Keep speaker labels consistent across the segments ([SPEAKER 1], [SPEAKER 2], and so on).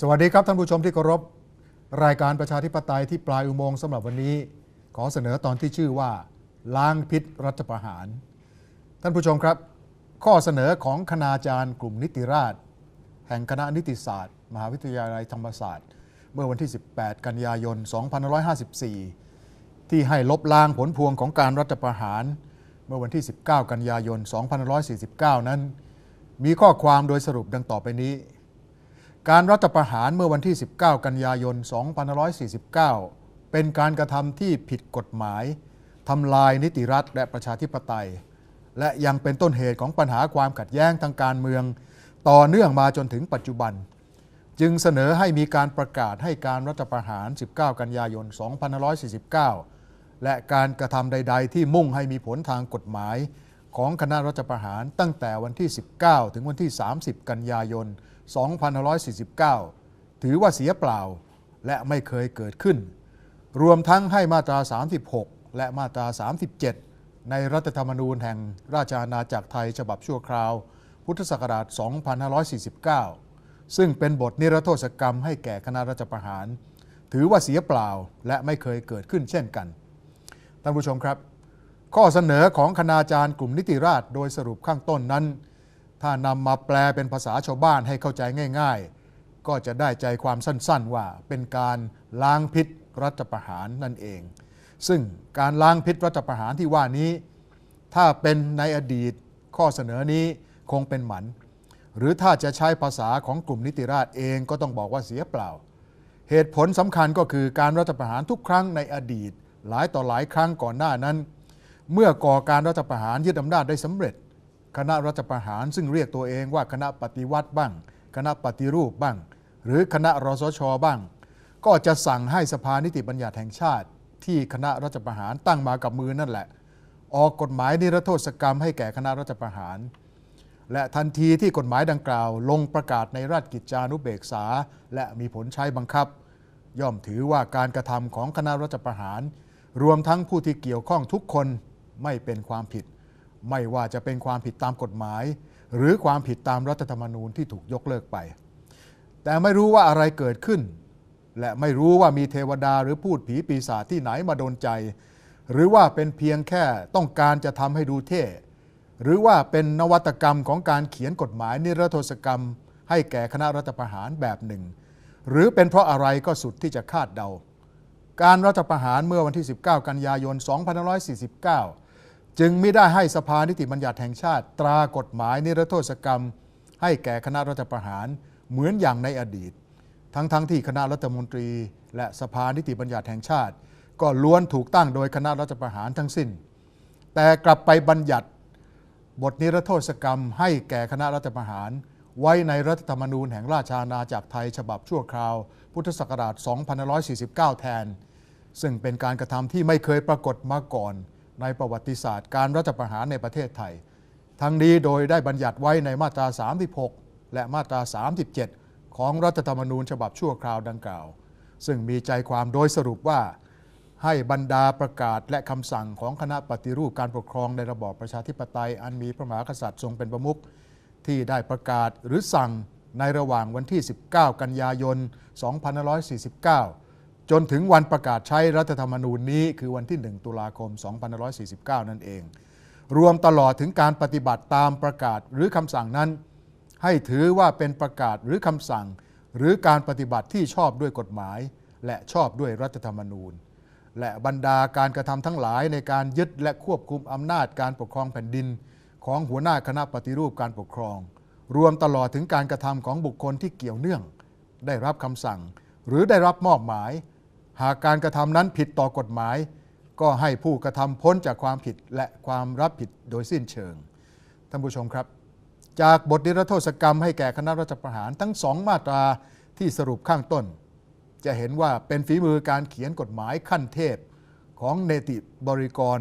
[SPEAKER 1] สวัสดีครับท่านผู้ชมที่เคารพ รายการประชาธิปไตยที่ปลายอุโมงค์สำหรับวันนี้ ขอเสนอตอนที่ชื่อว่า ล้างพิษรัฐประหาร ท่านผู้ชมครับ ข้อเสนอของคณาจารย์กลุ่มนิติราษฎร์แห่งคณะนิติศาสตร์ มหาวิทยาลัยธรรมศาสตร์ เมื่อวันที่ 18 กันยายน 2554 ที่ให้ลบล้างผลพวงของการรัฐประหาร เมื่อวันที่ 19 กันยายน 2549 นั้น มีข้อความโดยสรุปดังต่อไปนี้ การรัฐประหารเมื่อวันที่ 19 กันยายน 2549 เป็นการกระทำที่ผิดกฎหมายทำลายนิติรัฐและประชาธิปไตย และยังเป็นต้นเหตุของปัญหาความขัดแย้งทางการเมือง ต่อเนื่องมาจนถึงปัจจุบัน จึงเสนอให้มีการประกาศให้การรัฐประหาร 19 กันยายน 2549 และการกระทำใด ๆ ที่มุ่งให้มีผลทางกฎหมายของคณะรัฐประหารตั้งแต่วันที่ 19 ถึงวันที่ 30 กันยายน 2549 2,549 ถือว่าเสียเปล่าและไม่เคยเกิดขึ้น รวมทั้งให้มาตรา 36 และมาตรา 37 ในรัฐธรรมนูญแห่งราชอาณาจักรไทยฉบับชั่วคราว พุทธศักราช 2549 ซึ่งเป็นบทนิรโทษกรรมให้แก่คณะรัฐประหาร ถือว่าเสียเปล่าและไม่เคยเกิดขึ้นเช่นกัน ท่านผู้ชมครับ ข้อเสนอของคณาจารย์กลุ่มนิติราษฎร์โดยสรุปข้างต้นนั้น ถ้านำมาแปลเป็นภาษาชาวบ้านให้เข้าใจง่าย ๆ ก็จะได้ใจความสั้นๆ ว่าเป็นการล้างพิษรัฐประหารนั่นเอง ซึ่งการล้างพิษรัฐประหารที่ว่านี้ ถ้าเป็นในอดีตข้อเสนอนี้คงเป็นหมัน หรือถ้าจะใช้ภาษาของกลุ่มนิติราษฎร์เองก็ต้องบอกว่าเสียเปล่า เหตุผลสำคัญก็คือการรัฐประหารทุกครั้งในอดีต หลายต่อหลายครั้งก่อนหน้านั้น เมื่อก่อการรัฐประหารยึดอำนาจได้สำเร็จ คณะรัฐประหาร ซึ่งเรียกตัวเองว่าคณะปฏิวัติบ้าง คณะปฏิรูปบ้าง หรือคณะรสชบ้าง ก็จะสั่งให้สภานิติบัญญัติแห่งชาติ ที่คณะรัฐประหารตั้งมากับมือนั่นแหละ ออกกฎหมายนิรโทษกรรมให้แก่คณะรัฐประหาร และทันทีที่กฎหมายดังกล่าว ลงประกาศในราชกิจจานุเบกษา และมีผลใช้บังคับ ย่อมถือว่าการกระทำของคณะรัฐประหาร รวมทั้งผู้ที่เกี่ยวข้องทุกคนไม่เป็นความผิด ไม่ว่าจะเป็นความผิดตามกฎหมาย หรือความผิดตามรัฐธรรมนูญที่ถูกยกเลิกไป แต่ไม่รู้ว่าอะไรเกิดขึ้น และไม่รู้ว่ามีเทวดาหรือพูดผีปีศาจที่ไหนมาโดนใจ หรือว่าเป็นเพียงแค่ต้องการจะทำให้ดูเท่หรือว่าเป็นนวัตกรรมของการเขียนกฎหมายนิรโทษกรรม ให้แก่คณะรัฐประหารแบบหนึ่ง หรือเป็นเพราะอะไรก็สุดที่จะคาดเดา การรัฐประหารเมื่อวันที่ 19 กันยายน 2549 จึงไม่ได้ให้สภานิติบัญญัติแห่งชาติ ตรากฎหมายนิรโทษกรรม ให้แก่คณะรัฐประหารเหมือนอย่างในอดีต ทั้งๆทที่คณะรัฐมนตรี และสภานิติบัญญัติแห่งชาติ ก็ล้วนถูกตั้งโดยคณะรัฐประหารทั้งสิ้น แต่กลับไปบัญญัติ บทนิรโทษกรรม ให้แก่คณะรัฐประหาร ไว้ในรัฐธรรมนูญแห่งราชอาณาจักรไทยฉบับชั่วคราว พุทธศักราช 2549 แทน ซึ่งเป็นการกระทำที่ไม่เคยปรากฏมาก่อน ในประวัติศาสตร์ การรัฐประหารในประเทศไทย ทั้งนี้โดยได้บัญญัติไว้ในมาตรา 36 และมาตรา 37 ของรัฐธรรมนูญฉบับชั่วคราวดังกล่าว ซึ่งมีใจความโดยสรุปว่า ให้บรรดาประกาศและคำสั่งของคณะปฏิรูปการปกครองในระบอบประชาธิปไตย อันมีพระมหากษัตริย์ทรงเป็นประมุขที่ได้ประกาศหรือสั่งในระหว่างวันที่ 19 กันยายน 2549 จนถึงวันประกาศใช้รัฐธรรมนูญนี้คือวันที่ 1 ตุลาคม 2549 นั่นเอง รวมตลอดถึงการปฏิบัติตามประกาศหรือคำสั่งนั้น ให้ถือว่าเป็นประกาศหรือคำสั่ง หรือการปฏิบัติที่ชอบด้วยกฎหมาย และชอบด้วยรัฐธรรมนูญ และบรรดาการกระทำทั้งหลายในการยึดและควบคุมอำนาจการปกครองแผ่นดิน ของหัวหน้าคณะปฏิรูปการปกครอง รวมตลอดถึงการกระทำของบุคคลที่เกี่ยวเนื่อง ได้รับคำสั่ง หรือได้รับมอบหมาย หากการกระทำนั้นผิดต่อกฎหมาย ก็ให้ผู้กระทำพ้นจากความผิดและความรับผิดโดยสิ้นเชิง ท่านผู้ชมครับ จากบทนิรโทษกรรมให้แก่คณะรัฐประหารทั้งสองมาตราที่สรุปข้างต้น จะเห็นว่าเป็นฝีมือการเขียนกฎหมายขั้นเทพของเนติบริกร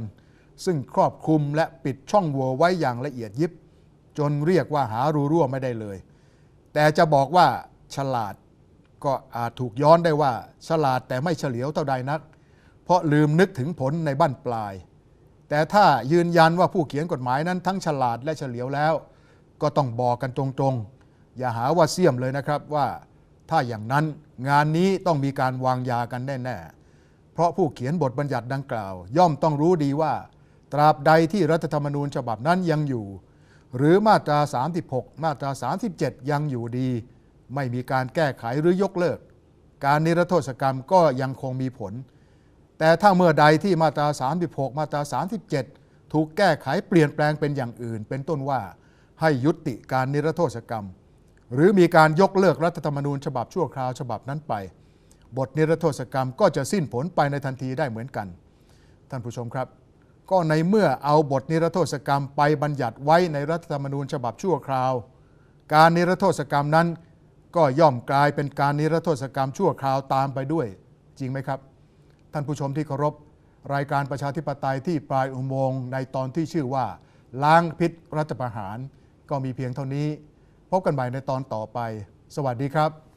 [SPEAKER 1] ซึ่งครอบคลุมและปิดช่องโหว่ไว้อย่างละเอียดยิบ จนเรียกว่าหารูรั่วไม่ได้เลย แต่จะบอกว่าฉลาด ก็อาจถูกย้อนได้ว่าฉลาดแต่ไม่เฉลียวเท่าใดนัก เพราะลืมนึกถึงผลในบั้นปลาย แต่ถ้ายืนยันว่าผู้เขียนกฎหมายนั้นทั้งฉลาดและเฉลียวแล้ว ก็ต้องบอกกันตรงๆ อย่าหาว่าเสี่ยมเลยนะครับว่า ถ้าอย่างนั้นงานนี้ต้องมีการวางยากันแน่ๆเพราะผู้เขียนบทบัญญัติดังกล่าว ย่อมต้องรู้ดีว่า ตราบใดที่รัฐธรรมนูญฉบับนั้นยังอยู่ หรือมาตรา 36 มาตรา 37 ยังอยู่ดี ไม่มีการแก้ไขหรือยกเลิก การนิรโทษกรรมก็ยังคงมีผล แต่ถ้าเมื่อใดที่มาตรา 36 มาตรา 37 ถูกแก้ไขเปลี่ยนแปลงเป็นอย่างอื่น เป็นต้นว่าให้ยุติการนิรโทษกรรม หรือมีการยกเลิกรัฐธรรมนูญฉบับชั่วคราวฉบับนั้นไป บทนิรโทษกรรมก็จะสิ้นผลไปในทันทีได้เหมือนกัน ท่านผู้ชมครับ ก็ในเมื่อเอาบทนิรโทษกรรมไปบัญญัติไว้ในรัฐธรรมนูญฉบับชั่วคราว การนิรโทษกรรมนั้น ก็ย่อมกลายเป็นการนิรโทษกรรมชั่วคราวตามไปด้วย จริงไหมครับ ท่านผู้ชมที่เคารพรายการประชาธิปไตยที่ปลายอุโมงค์ในตอนที่ชื่อว่า ล้างพิษรัฐประหาร ก็มีเพียงเท่านี้ พบกันใหม่ในตอนต่อไป สวัสดีครับ